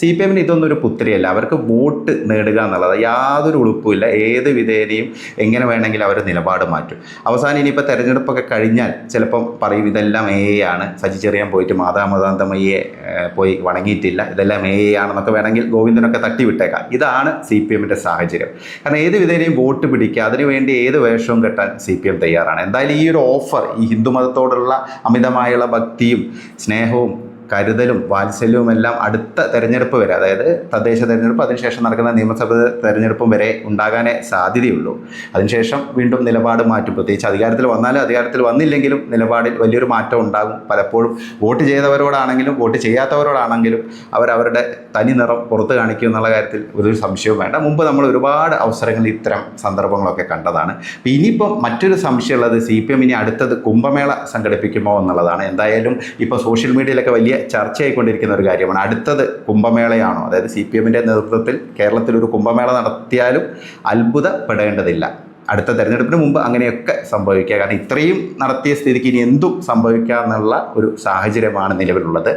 C P എമ്മിന് ഇതൊന്നും ഒരു പുത്തിരിയല്ല അവർക്ക് വോട്ട് നേടുക എന്നുള്ളത് യാതൊരു ഉളുപ്പുമില്ല ഏത് വിധേനയും എങ്ങനെ വേണമെങ്കിലും അവർ നിലപാട് മാറ്റും. അവസാനം ഇനിയിപ്പോൾ തെരഞ്ഞെടുപ്പൊക്കെ കഴിഞ്ഞാൽ ചിലപ്പം പറയും ഇതെല്ലാം എ ആണ്. സജി ചെറിയാൻ പോയിട്ട് മാതാമതാന്തമയ്യെ പോയി വണങ്ങിയിട്ടില്ല. ഇതെല്ലാം എ ആണെന്നൊക്കെ വേണമെങ്കിൽ ഗോവിന്ദനൊക്കെ തട്ടിവിട്ടേക്കാം ഇതാണ് സി പി എമ്മിന്റെ സാഹചര്യം. കാരണം ഏത് വിധേനയും വോട്ട് പിടിക്കുക അതിനുവേണ്ടി ഏത് വേഷവും കെട്ടാൻ സി പി എം തയ്യാറാണ്. എന്തായാലും ഈ ഒരു ഓഫർ ഈ ഹിന്ദുമതത്തോടുള്ള അമിതമായുള്ള ഭക്തിയും സ്നേഹവും കരുതലും വാത്സല്യവും എല്ലാം അടുത്ത തെരഞ്ഞെടുപ്പ് വരെ അതായത് തദ്ദേശ തെരഞ്ഞെടുപ്പ് അതിനുശേഷം നടക്കുന്ന നിയമസഭ തെരഞ്ഞെടുപ്പും വരെ ഉണ്ടാകാനേ സാധ്യതയുള്ളൂ. അതിനുശേഷം വീണ്ടും നിലപാട് മാറ്റും. പ്രത്യേകിച്ച് അധികാരത്തിൽ വന്നാലും അധികാരത്തിൽ വന്നില്ലെങ്കിലും നിലപാടിൽ വലിയൊരു മാറ്റം ഉണ്ടാകും. പലപ്പോഴും വോട്ട് ചെയ്തവരോടാണെങ്കിലും വോട്ട് ചെയ്യാത്തവരോടാണെങ്കിലും അവരവരുടെ തനി നിറം പുറത്ത് കാണിക്കും എന്നുള്ള കാര്യത്തിൽ ഒരു സംശയവും വേണ്ട. മുമ്പ് നമ്മൾ ഒരുപാട് അവസരങ്ങളിൽ ഇത്തരം സന്ദർഭങ്ങളൊക്കെ കണ്ടതാണ്. ഇനിയിപ്പം മറ്റൊരു സംശയമുള്ളത് സി പി എം ഇനി അടുത്തത് കുംഭമേള സംഘടിപ്പിക്കുമോ എന്നുള്ളതാണ്. എന്തായാലും ഇപ്പോൾ സോഷ്യൽ മീഡിയയിലൊക്കെ വലിയ ചർച്ചയായിക്കൊണ്ടിരിക്കുന്ന ഒരു കാര്യമാണ്. അടുത്തത് കുംഭമേളയാണോ? അതായത് സി പി എമ്മിന്റെ നേതൃത്വത്തിൽ കേരളത്തിൽ ഒരു കുംഭമേള നടത്തിയാലും അത്ഭുതപ്പെടേണ്ടതില്ല. അടുത്ത തെരഞ്ഞെടുപ്പിന് മുമ്പ് അങ്ങനെയൊക്കെ സംഭവിക്കുക. കാരണം ഇത്രയും നടത്തിയ സ്ഥിതിക്ക് ഇനി എന്തും സംഭവിക്കാമെന്നുള്ള ഒരു സാഹചര്യമാണ് നിലവിലുള്ളത്.